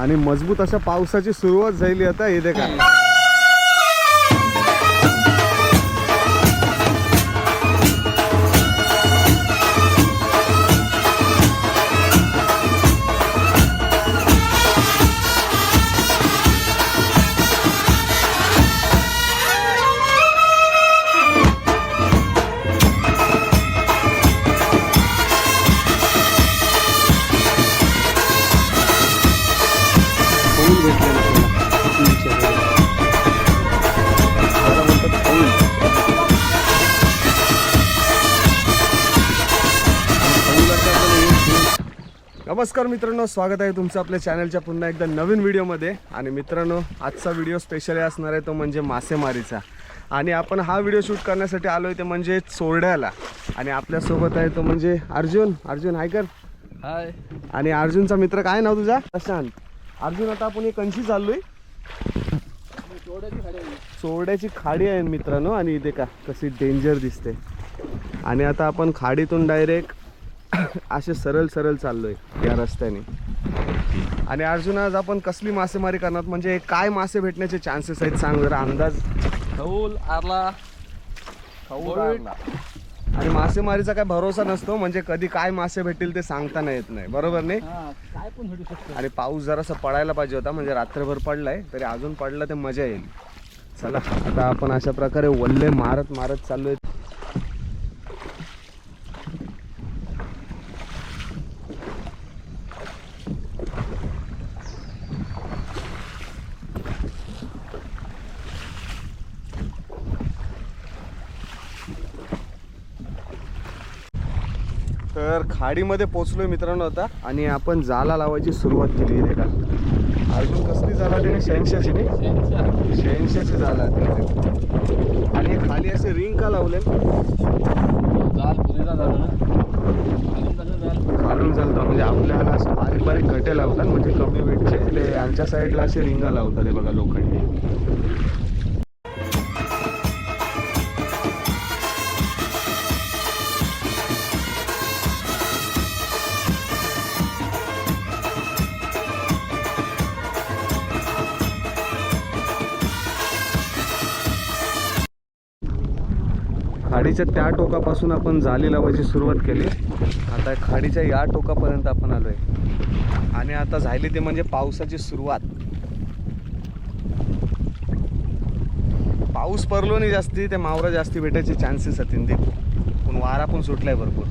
आणि मजबूत अशा पावसाची सुरुवात झाली आता हे देखा. नमस्कार मित्रांनो स्वागत आहे तुमचं आपल्या चॅनलच्या पुन्हा एकदा नवीन व्हिडिओमध्ये. आणि मित्रांनो आजचा व्हिडिओ स्पेशली असणार आहे तो म्हणजे मासेमारीचा. आणि आपण हा व्हिडिओ शूट करण्यासाठी आलो आहे ते म्हणजे चोरड्याला आणि आपल्यासोबत आहे तो म्हणजे अर्जुन. अर्जुन हाय कर हाय आणि अर्जुनचा मित्र काय नाव तुझा? प्रशांत. अर्जुन आता आपण एक कंशी चाललोय. चोरड्याची खाडी आहे मित्रांनो आणि इथे का कशी डेंजर दिसते. आणि आता आपण खाडीतून डायरेक्ट असे सरळ सरळ चाललोय या रस्त्याने. आणि अर्जुन आज आपण कसली मासेमारी करणार? म्हणजे काय मासे भेटण्याचे चान्सेस आहेत सांग जरा अंदाज. खौल आरला. बोईट. आणि मासेमारीचा काय भरोसा नसतो म्हणजे कधी काय मासे भेटतील ते सांगता येत नाही. बरोबर नाही? काय पण भेटू शकतो. आणि पाऊस जरासा पडायला पाहिजे होता म्हणजे रात्रभर पडलाय तरी अजून पडला तर मजा येईल. चला आता आपण अशा प्रकारे वल्ले मारत मारत चाललोय. तर खाडीमध्ये पोचलोय मित्रांनो आता आणि आपण जाला लावायची सुरुवात केली आहे का? अजून कसली जाला त्याने? शहनशाची नाही? शहनशाची जाला. आणि खाली असे रिंग का लावले? खालून चालतं म्हणजे आपल्याला असं बारीक बारीक गटे लावतात म्हणजे कमी वेटचे. ते यांच्या साईडला असे रिंगा लावतात हे बघा लोखंडी. खाडीच्या त्या टोकापासून आपण जाली लावायची सुरुवात केली. आता खाडीच्या या टोकापर्यंत आपण आलोय. आणि आता झाली ते म्हणजे पावसाची सुरुवात. पाऊस पडलो नाही जास्ती ते मावरा जास्ती भेटायचे चान्सेस असतील ते पण वारा पण सुटलाय भरपूर.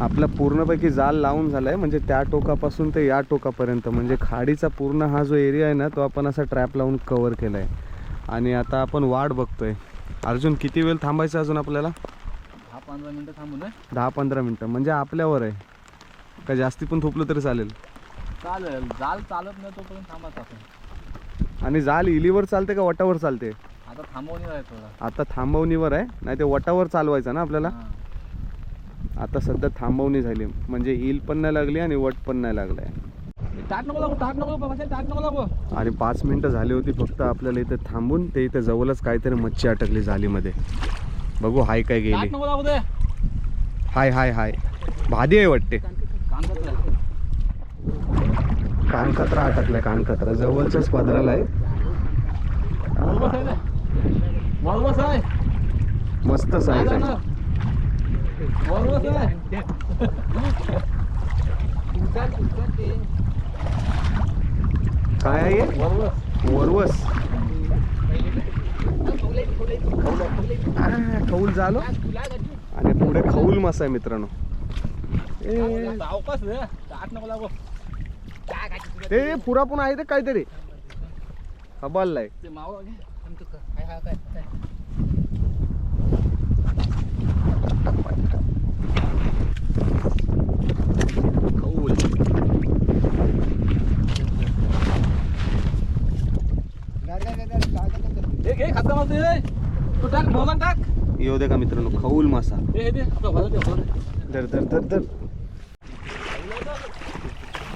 आपला पूर्णपैकी जाल लावून झालाय म्हणजे त्या टोकापासून ते या टोकापर्यंत. म्हणजे खाडीचा पूर्ण हा जो एरिया आहे ना तो आपण असा ट्रॅप लावून कव्हर केलाय. आणि आता आपण वाट बघतोय. अर्जुन किती वेळ थांबायचं अजून आपल्याला? दहा पंधरा मिनिटं थांबू ना. दहा पंधरा मिनटं. म्हणजे आपल्यावर आहे. का जास्ती पण थोपलं तरी चालेल? चालेल. जाल चालत नाही तोपर्यंत थांबाच आपण. आणि जाल इलीवर चालते का वटावर चालते? आता थांबवणी आहे थोडा. आता थांबवणीवर आहे? नाही ते वटावर चालवायचं ना आपल्याला? हा. आता सध्या थांबवणी झाली. म्हणजे ईल पण नाही लागली आणि वट पण नाही लागलाय. ए, टाक नको लागू टाक नको बाबा टाक नको लागू. आणि पाच मिनटं झाली होती फक्त आपल्याला इथे थांबून. ते इथे जवळच काहीतरी मच्छी अटकली जालीमध्ये. बघू हाय काय टाक गेली नको लागू दे हाय हाय हाय. भादी आहे वाटते. कानकत्रा अटकलाय कानकत्रा. जवळच्याच पदराला आहे. वळवस आहे. ना. वळवस आहे मस्त साईज आहे काय आहे? वरवस. आ, खौल झालो. आणि पुढे खौल मासा आहे मित्रांनो. ते पुरा पण आहे ते काहीतरी. हबाललाय. ते खौल हे घे तू टाक टाक. येऊ दे का मित्रांनो खौल मासा. हे दे. धर धर धर धर.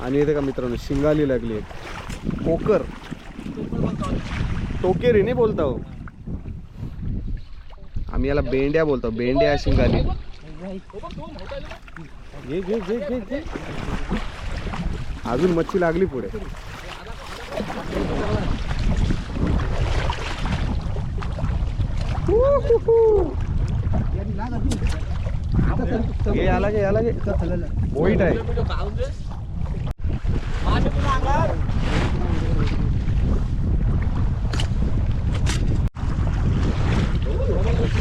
आणि येते का मित्रांनो शिंगाली लागली पोकर. टोकेरी नाही बोलता हो. आम्ही याला बेंड्या बोलतो बेंड्या शिंगाली. घे घे घे घे घे. अजून मच्छी लागली पुढे ये आला गे आला गे वाईट आहे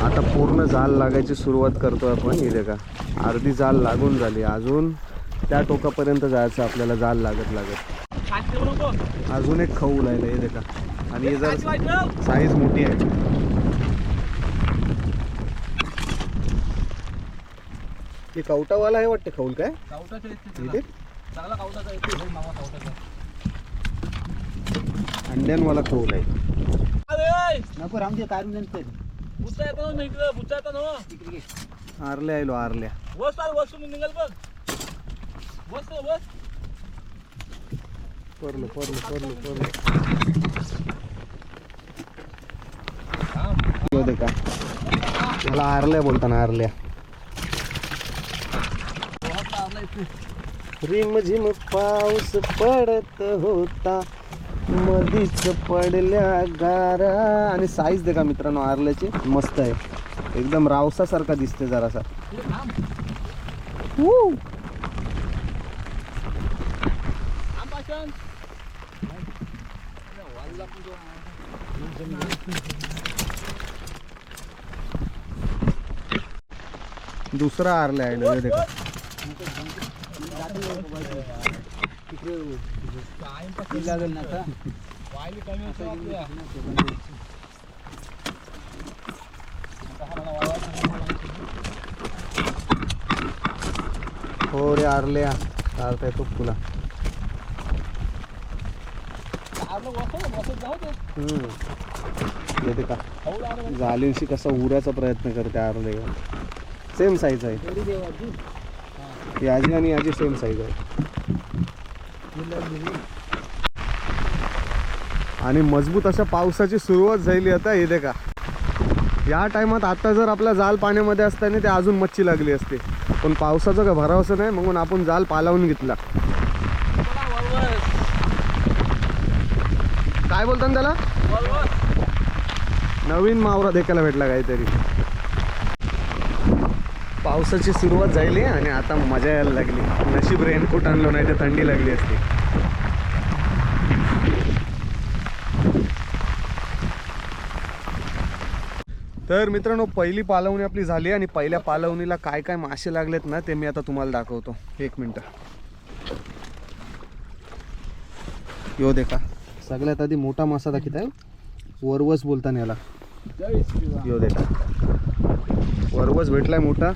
आता पूर्ण जाल लागायची सुरुवात करतो आपण इथे का? अर्धी जाल लागून झाली. अजून त्या टोकापर्यंत जायचं आपल्याला जाल लागत लागत. अजून एक खऊ आहे इथे का? आणि जर साईज मोठी आहे. हे कवटावाला आहे वाटते खऊल काय? चांगला कावटाचा येतो हे मावा कावटाचा. अंड्यांवाला खऊल आहे. अरे! नको रामदेव काढून नंतर बुच्चा येतो ना इकडे येतो आरल्या आलो आरल्या. बस चाल बस तुम्ही निघाल बघ बस बस परलो परलो परलो परलो दे का? मला आरल्या बोलताना आरल्या. रिम झिम पाऊस पडत होता. मधीच पडल्या गारा. आणि साईज दे का मित्रांनो आरल्याची. मस्त आहे. एकदम रावसासारखा दिसते जरासा. दुसरा आरल्या आहे येऊ दे का तिकडे लागेल ना आता हो रे आरल्या आरताय तो तुला. येते का? खाऊ कसा उराचा प्रयत्न करते आरले. सेम साईज आहे. थोडी आजी आणि आजी सेम साईज आहे. आणि मजबूत अशा पावसाची सुरुवात झाली आता येते का या टायमात आता जर आपला जाल पाण्यामध्ये असताना ते अजून मच्छी लागली असते. पण पावसाचं काय भरावसं नाही म्हणून आपण जाल पालावून घेतला. काय बोलतात त्याला? नवीन मावरा देखायला भेटला काहीतरी. पावसाची सुरुवात झाली आणि आता मजा यायला लागली. नशीब रेनकोट आणलो नाही तर थंडी लागली असती. तर मित्रांनो पहिली पालवणी आपली झाली आणि पहिल्या पालवणीला काय काय मासे लागलेत ना ते मी आता तुम्हाला दाखवतो. एक मिनटं. यो देखा. सगळ्यात आधी मोठा मासा दाखित आहे वरवस बोलताना याला. यो देखा. वरवस भेटलाय मोठा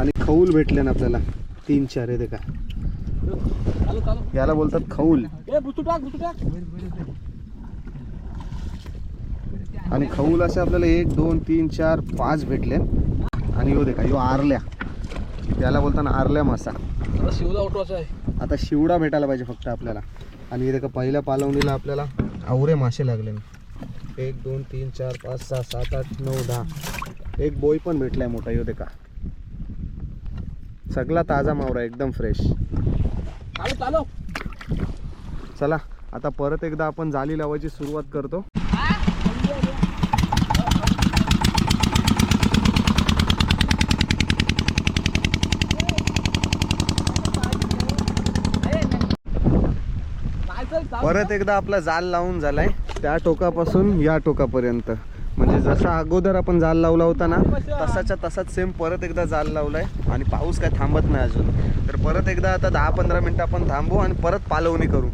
आणि खऊल भेटले ना आपल्याला. तीन चार आहे देखा चालू याला बोलतात खऊल. आणि खऊल असे आपल्याला एक दोन तीन चार पाच भेटले. आणि यो देखा यो आरल्या. याला बोलताना आरल्या मासा. आता शिवला आता शिवडा भेटायला पाहिजे फक्त आपल्याला. आणि का पहिल्या पालवणीला आपल्याला आवरे मासे लागले एक दोन तीन चार पाच सहा सात आठ नऊ दहा. एक बोई पण भेटलाय मोठा यो देखा सगळा ताजा मावरा एकदम फ्रेश चालू चालू. चला आता परत एकदा आपण जाली लावायची सुरुवात करतो. परत एकदा आपला जाल लावून झालाय त्या टोकापासून या टोकापर्यंत. म्हणजे जसा अगोदर आपण जाल लावला होता ना तसाच्या तसाच सेम परत एकदा जाल लावलाय आणि पाऊस काय थांबत नाही अजून. तर परत एकदा आता दहा पंधरा मिनिटं आपण थांबू आणि परत पालवणी करू.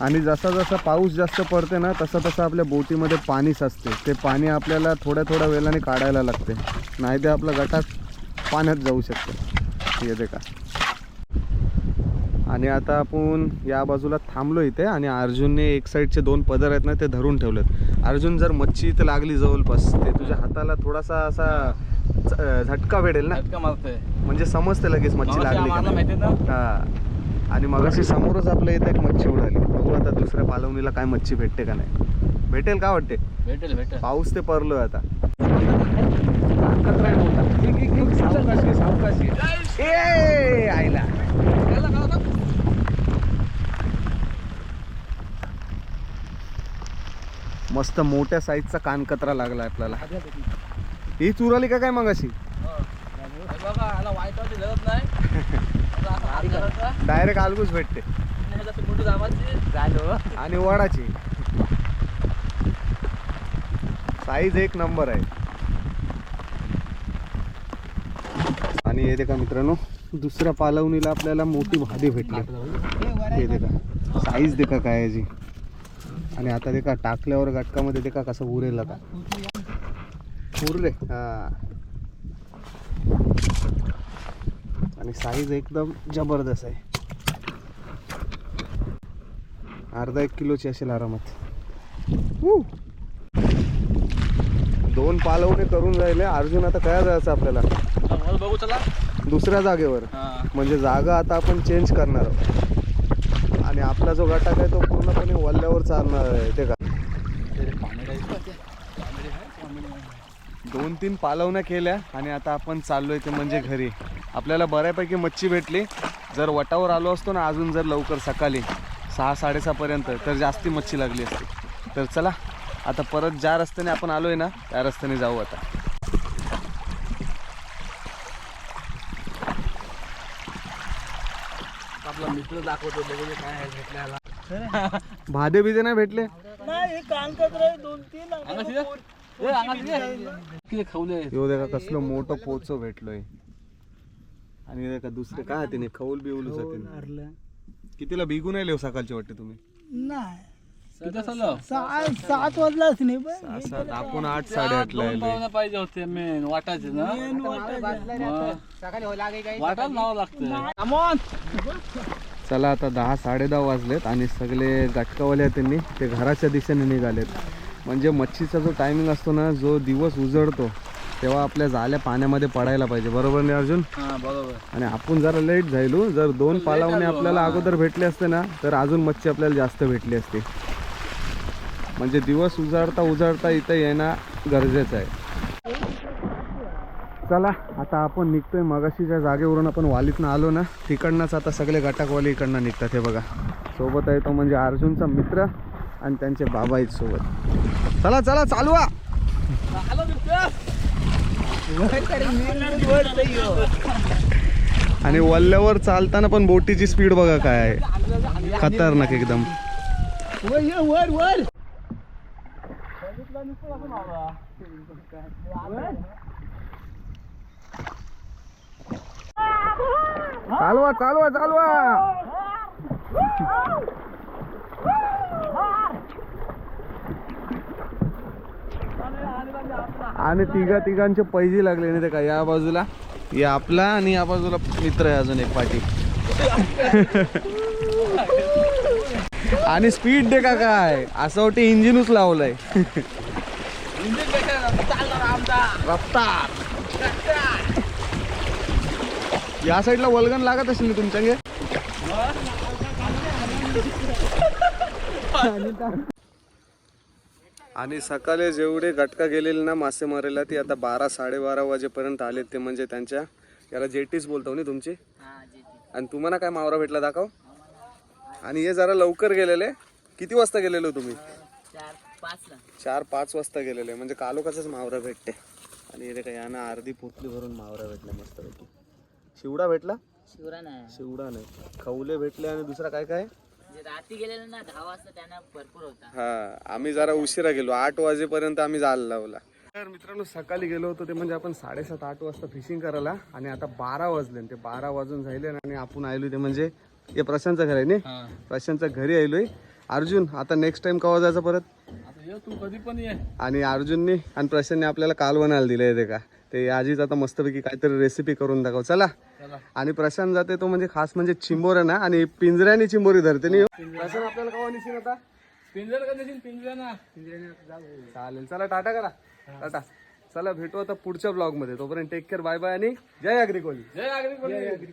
आणि जसा जसा पाऊस जास्त पडते ना तसा तसं आपल्या बोटीमध्ये पाणी साचते. ते पाणी आपल्याला थोड्या थोड्या वेळाने काढायला लागते. नाही ते आपलं गटात पाण्यात जाऊ शकते. येते का आणि आता आपण या बाजूला थांबलो इथे आणि अर्जुनने एक साईडचे दोन पदर आहेत ना ते धरून ठेवलेत. अर्जुन जर मच्छी इथं लागली जवळपास ते तुझ्या हाताला थोडासा असा झ- झटका भेटेल ना? झटका मारतोय. म्हणजे समजते लगेच मच्छी लागली का आम्हाला नाही. माहिती ना हा. आणि मगाशी समोरच आपल्या इथे एक मच्छी उडाली. बघू आता दुसऱ्या पालवणीला काय मच्छी भेटते का नाही. भेटेल का वाटते? भेटेल भेटेल. पाऊस ते परलोय आता. सावकाशी सावकाशी ए आईला. मस्त मोठ्या साईजचा कानकत्रा लागला आपल्याला. ही चुराली का काय मग अशी डायरेक्ट आलगूच भेटते. आणि ह्याच्यात मोठी दाबाची झालो. आणि वडाची. साईज एक नंबर आहे. आणि हे देखा मित्रांनो दुसऱ्या पालवणीला आपल्याला मोठी भादी भेटली. हे देखा. साईज देखा काय याची. आणि आता देखा टाकल्यावर गटकामध्ये देखा कसं उरेल का उरले हा. आणि साईज एकदम जबरदस्त आहे. अर्धा एक किलोची असेल आरामात. दोन पालवणे करून राहिले. अर्जुन आता काय जायचं आपल्याला? बघू चला. दुसऱ्या जागेवर. म्हणजे जागा आता आपण चेंज करणार आहोत. आपला जो गटाक आहे तो पूर्णपणे वल्ल्यावर चालणार आहे ते का? दोन तीन पालवण्या केल्या आणि आता आपण चाललोय ते म्हणजे घरी. आपल्याला बऱ्यापैकी मच्छी भेटली. जर वटावर आलो असतो ना अजून जर लवकर सकाळी सहा साडेसहापर्यंत तर जास्ती मच्छी लागली असते. तर चला आता परत ज्या रस्त्याने आपण आलोय ना त्या रस्त्याने जाऊ आता. आपला मित्र दाखवतो बघू दे काय आहे भेटल्याला. भादे बिदे नाही भेटले? अंगाशी दे. ए, अंगाशी दे. किती खवले आहेत. यो देखा कसलं मोठं पोचो भेटलोय. आणि देखा दुसरे काय तिने? खौल बिवलूच होते कितीला बिगून हो सकाळची वाटते तुम्ही? किती? सात वाजलाच नाही सात आपण आठ आले. पाहुणे पाहिजे होते मेन वाटायचे ना? नाव लागतं. चला आता दहा साडे दहा वाजलेत आणि सगळे गाठकावाले आहेत त्यांनी ते घराच्या दिशेने निघालेत. म्हणजे मच्छीचा जो टायमिंग असतो ना जो दिवस उजळतो तेव्हा आपल्या जाल्या पाण्यामध्ये पडायला पाहिजे. बरोबर नाही अर्जुन? हा बरोबर. आणि आपण जरा लेट झालो जर दोन पालावणे आपल्याला अगोदर भेटले असते ना तर अजून मच्छी आपल्याला जास्त भेटली असते. म्हणजे दिवस उजाडता उजाडता इथं येणं गरजेचं आहे. चला आता आपण निघतोय मगाशीच्या जागेवरून आपण वालीतनं आलो ना. तिकडनंच आता सगळे गटाकवाली इकडनं निघतात हे बघा. सोबत आहे तो म्हणजे अर्जुनचा मित्र आणि त्यांचे बाबा आहेत सोबत. चला चला चालवा. आणि वल्ल्यावर चालताना पण बोटीची स्पीड बघा काय आहे. खतरनाक एकदम. वर ये, वर वर चालवा चालवा चालवा. आणि तिघा तिघांचे पैजे लागले नाही ते का? या बाजूला. या आपला आणि या बाजूला मित्र आहे अजून एक पाठी. आणि स्पीड दे का काय? असं वाटते इंजिनच लावलंय. रफ्तार. या साईडला वल्गन लागत असेल ना तुमच्या गे? आणि सकाळी जेवढे गटका गेलेले ना मासेमारीला ती आता बारा साडेबारा वाजेपर्यंत आले ते म्हणजे त्यांच्या. याला जेटीच बोलतो ना तुमची? आणि तुम्हाला काय मावरा भेटला दाखव. आणि हे जरा लवकर गेलेले. किती वाजता गेलेलो तुम्ही? चार पाच वाजता गेलेले. म्हणजे कालोकाचाच मावरा भेटते. आणि इथे काय यानं अर्धी पोतली भरून मावरा भेटला मस्त पैकी शिवडा भेटला? शिवरा नाही. शिवडा नाही. खवले भेटले आणि दुसरा काय काय? जे रात्री गेलेलं ना दहा वाजता त्यांना भरपूर होता. हा आम्ही जरा उशिरा गेलो. आठ वाजेपर्यंत आम्ही जायला लावला. तर मित्रांनो सकाळी गेलो होतो ते म्हणजे आपण साडेसात आठ वाजता फिशिंग करायला. आणि आता बारा वाजले ते बारा वाजून झाले आणि आपण आलो ते म्हणजे हे प्रशांतचं घर आहे ना प्रशांतच्या घरी आलोय अर्जुन आता नेक्स्ट टाइम कवा जायचं परत? तू कधी पण ये. आणि अर्जुनने आणि प्रशांतने आपल्याला कालवणाला दिलंय ते का? ते आजीच आता मस्तपैकी काहीतरी रेसिपी करून दाखव. चला. आणि प्रशांत जाते तो म्हणजे खास म्हणजे चिंबोर ना? आणि पिंजऱ्याने चिंबोरी धरते. नाही प्रशांत आपल्याला कवा निशीन आता? पिंजर का देशील ना चालेल. चला टाटा करा. टाटा. चला भेटू आता पुढच्या ब्लॉगमध्ये. तोपर्यंत टेक केअर बाय बाय आणि जय अग्रिकोली जय आगरी